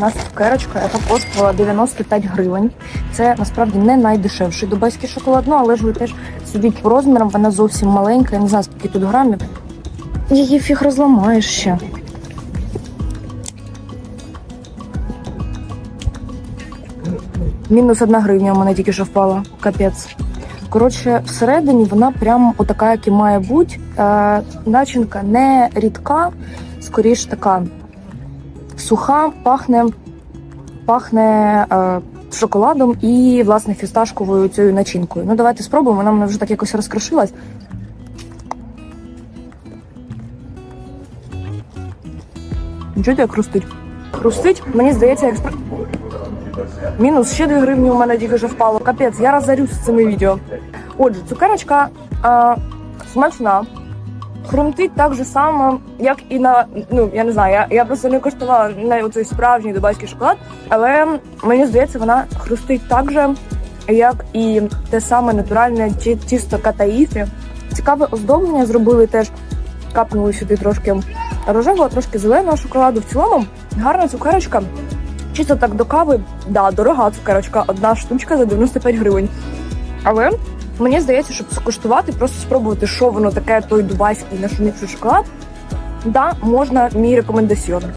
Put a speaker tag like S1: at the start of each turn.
S1: у нас цукерочка, яка коштувала 95 гривень. Це насправді не найдешевший дубайський шоколад, ну але ж ви теж судіть по розмірам, вона зовсім маленька, я не знаю, скільки тут грамів. Її фіг розламаєш ще. Мінус одна гривня у мене тільки що впала. Капець. Коротше, всередині вона прям отака, як і має бути. Е, начинка не рідка, скоріш така суха, пахне, пахне е, шоколадом і, власне, фісташковою цією начинкою. Ну, давайте спробуємо, вона мене вже так якось розкрошилась. Чуєте, як хрустить? Хрустить, мені здається, як. Мінус ще 2 гривні у мене тільки вже впало. Капець, я розорюсь з цими відео. Отже, цукерочка а, смачна. Хрумтить так же само, як і на. Ну, я не знаю, я, я просто не коштувала на оцей справжній дубайський шоколад, але мені здається, вона хрустить так же, як і те саме натуральне ті- тісто катаїфі. Цікаве оздоблення зробили теж, капнули сюди трошки рожевого, трошки зеленого шоколаду. В цілому гарна цукерочка. Чисто так до кави, да, дорога цукерочка, одна штучка за 95 гривень. Але мені здається, щоб скуштувати, просто спробувати, що воно таке, той дубайський нашумівший шоколад. Да, можна мій рекомендаціон.